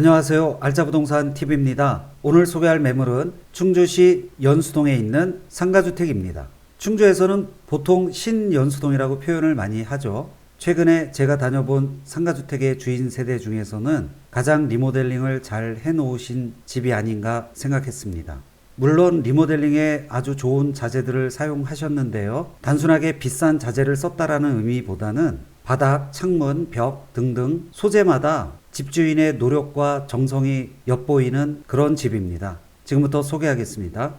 안녕하세요. 알짜부동산 TV입니다. 오늘 소개할 매물은 충주시 연수동에 있는 상가주택입니다. 충주에서는 보통 신연수동이라고 표현을 많이 하죠. 최근에 제가 다녀본 상가주택의 주인 세대 중에서는 가장 리모델링을 잘 해놓으신 집이 아닌가 생각했습니다. 물론 리모델링에 아주 좋은 자재들을 사용하셨는데요. 단순하게 비싼 자재를 썼다라는 의미보다는 바닥, 창문, 벽 등등 소재마다 집주인의 노력과 정성이 엿보이는 그런 집입니다. 지금부터 소개하겠습니다.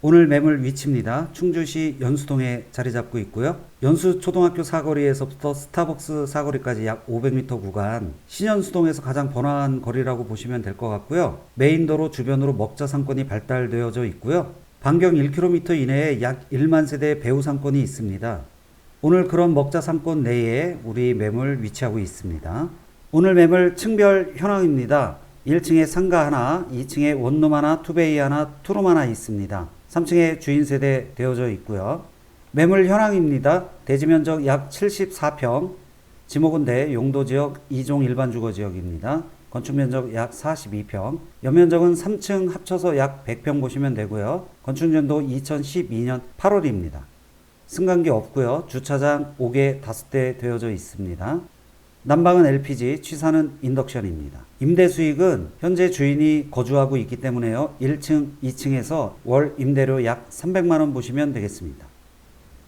오늘 매물 위치입니다. 충주시 연수동에 자리 잡고 있고요. 연수 초등학교 사거리에서부터 스타벅스 사거리까지 약 500m 구간, 신연수동에서 가장 번화한 거리라고 보시면 될 것 같고요. 메인도로 주변으로 먹자 상권이 발달되어져 있고요. 반경 1km 이내에 약 1만 세대의 배우 상권이 있습니다. 오늘 그런 먹자 상권 내에 우리 매물 위치하고 있습니다. 오늘 매물 층별 현황입니다. 1층에 상가 하나, 2층에 원룸 하나, 투베이 하나, 투룸 하나 있습니다. 3층에 주인 세대 되어져 있고요. 매물 현황입니다. 대지 면적 약 74평, 지목은대 용도 지역 2종 일반 주거 지역입니다. 건축 면적 약 42평, 연면적은 3층 합쳐서 약 100평 보시면 되고요. 건축 연도 2012년 8월입니다. 승강기 없고요. 주차장 5개 5대 되어져 있습니다. 난방은 LPG, 취사는 인덕션입니다. 임대 수익은 현재 주인이 거주하고 있기 때문에요. 1층, 2층에서 월 임대료 약 300만 원 보시면 되겠습니다.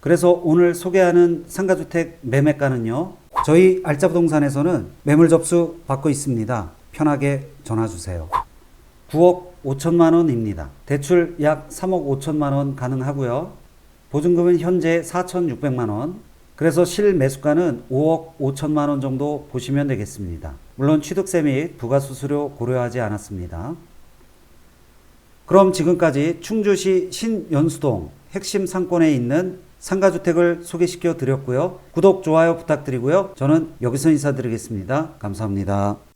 그래서 오늘 소개하는 상가주택 매매가는요. 저희 알짜부동산에서는 매물 접수 받고 있습니다. 편하게 전화 주세요. 9억 5천만 원입니다. 대출 약 3억 5천만 원 가능하고요. 보증금은 현재 4,600만 원. 그래서 실 매수가는 5억 5천만 원 정도 보시면 되겠습니다. 물론 취득세 및 부가수수료 고려하지 않았습니다. 그럼 지금까지 충주시 신연수동 핵심 상권에 있는 상가주택을 소개시켜 드렸고요. 구독, 좋아요 부탁드리고요. 저는 여기서 인사드리겠습니다. 감사합니다.